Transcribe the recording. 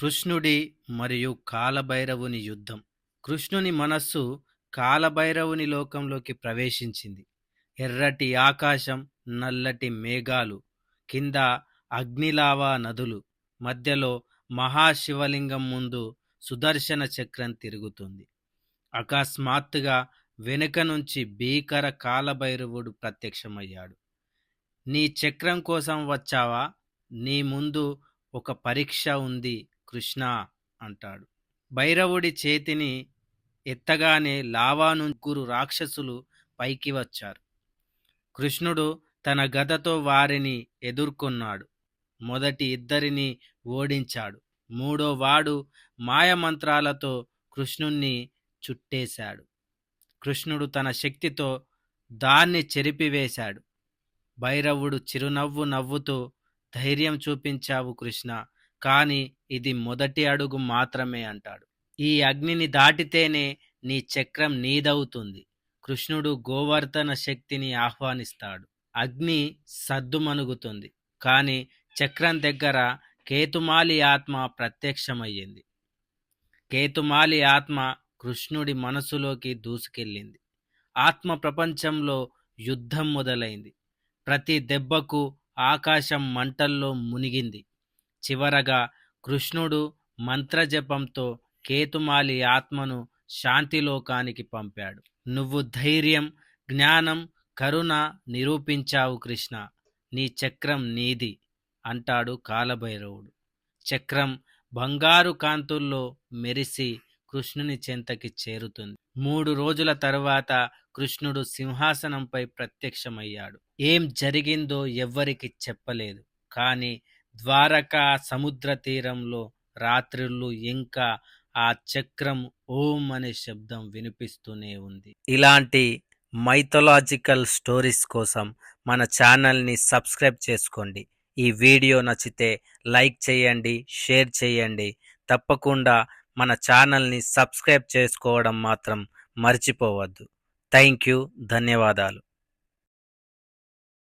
కృష్ణుడి మరియు కాలభైరవుని యుద్ధం. కృష్ణుని మనస్సు కాలభైరవుని లోకంలోకి ప్రవేశించింది. ఎర్రటి ఆకాశం నల్లటి మేఘాలు కింద అగ్నిలావా నదులు మధ్యలో మహాశివలింగం ముందు సుదర్శన చక్రం తిరుగుతుంది. అకస్మాత్తుగా వెనుక నుంచి భీకర కాలభైరవుడు ప్రత్యక్షమయ్యాడు. నీ చక్రం కోసం వచ్చావా? నీ ముందు ఒక పరీక్ష ఉంది. కృష్ణ అంటాడు. భైరవుడి చేతిని ఎత్తగానే లావా ముగ్గురు రాక్షసులు పైకి వచ్చారు. కృష్ణుడు తన గదతో వారిని ఎదుర్కొన్నాడు. మొదటి ఇద్దరిని ఓడించాడు. మూడో వాడు మాయమంత్రాలతో కృష్ణుణ్ణి చుట్టేశాడు. కృష్ణుడు తన శక్తితో దాన్ని చెరిపివేశాడు. భైరవుడు చిరునవ్వు నవ్వుతూ ధైర్యం చూపించావు కృష్ణ కానీ ఇది మొదటి అడుగు మాత్రమే అంటాడు. ఈ అగ్నిని దాటితేనే నీ చక్రం నీదవుతుంది. కృష్ణుడు గోవర్ధన శక్తిని ఆహ్వానిస్తాడు. అగ్ని సద్దుమణుగుతుంది. కానీ చక్రం దగ్గర కేతుమాలి ఆత్మ ప్రత్యక్షమయ్యింది. కేతుమాలి ఆత్మ కృష్ణుడి మనసులోకి దూసుకెళ్ళింది. ఆత్మ ప్రపంచంలో యుద్ధం మొదలైంది. ప్రతి దెబ్బకు ఆకాశం మంటల్లో మునిగింది. చివరగా కృష్ణుడు మంత్రజపంతో కేతుమాలి ఆత్మను శాంతిలోకానికి పంపాడు. నువ్వు ధైర్యం జ్ఞానం కరుణ నిరూపించావు కృష్ణ. నీ చక్రం నీది అంటాడు కాలభైరవుడు. చక్రం బంగారు కాంతుల్లో మెరిసి కృష్ణుని చెంతకి చేరుతుంది. మూడు రోజుల తరువాత కృష్ణుడు సింహాసనంపై ప్రత్యక్షమయ్యాడు. ఏం జరిగిందో ఎవ్వరికి చెప్పలేదు. కానీ ద్వారకా సముద్ర తీరంలో రాత్రిళ్ళు ఇంకా ఆ చక్రం ఓం అనే శబ్దం వినిపిస్తూనే ఉంది. ఇలాంటి మైథలాజికల్ స్టోరీస్ కోసం మన ఛానల్ని సబ్స్క్రైబ్ చేసుకోండి. ఈ వీడియో నచ్చితే లైక్ చేయండి షేర్ చేయండి. తప్పకుండా మన ఛానల్ని సబ్స్క్రైబ్ చేసుకోవడం మాత్రం మర్చిపోవద్దు. థ్యాంక్ యూ ధన్యవాదాలు.